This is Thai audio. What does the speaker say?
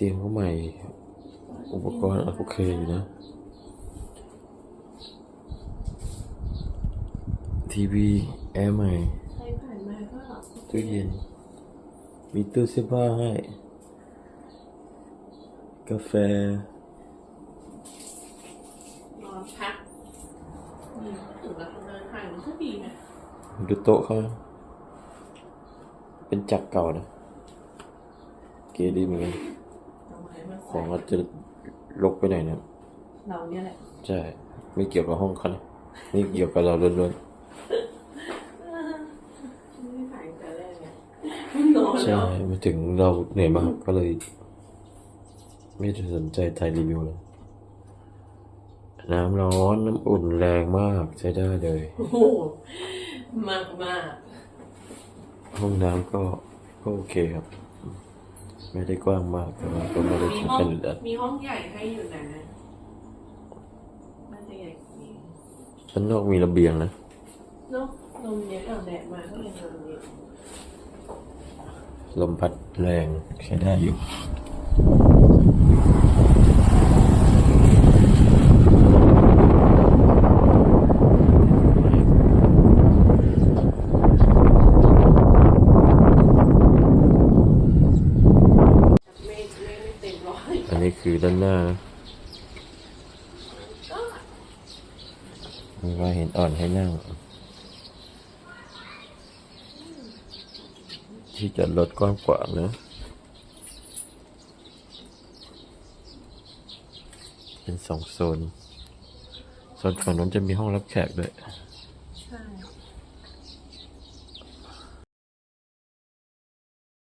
เตียงก็ใหม่ อุปกรณ์โอเคอยู่นะ ทีวี แอร์ใหม่ใครผ่านมาก็ตู้เย็น มีตู้เสื้อผ้าให้ กาแฟนอนพักนี่ถึงเราเดินทางมันก็ดีนะดูโต๊ะเขานะเป็นจักรเก่านะ เก๋ดีเหมือนกันเอาไว้มา ขใส่องเราจะลกไปไหนอยนะเราเนี่ยแหละ ใช่ ไม่เกี่ยวกับห้องเขานะนี่เกี่ยวกับเราล้วนไม่ได้ถ่ายแต่แรกไงนอนๆใช่แล้วมาถึงเราเหนื่อยมากก็เลย ไม่ได้สนใจถ่ายรีวิวเลยน้ำร้อนน้ำอุ่นแรงมากใช้ได้เลย โอ้โหมากมากห้องน้ำก็ก็โอเคครับ ไม่ได้กว้างมากแต่ว่าก็ไม่ได้มีถึงห้องขั้นอึดอัดมีห้องใหญ่ให้อยู่นะน่าจะใหญ่กว่านี้ด้านนอกมีระเบียงนะเนาะลมเย็นเอาแดดมาก็เลยนอนเย็นลมพัดแรงใช้ได้อยู่ ไม่ไม่ไม่เต็มร้ อันนี้คือด้านหน้านะมีว่าเห็นอ่อนให้นั่ง ที่จอดกว้างกว่านะ เป็นสองโซน โซนฝั่งนู้นจะมีห้องรับแขกด้วย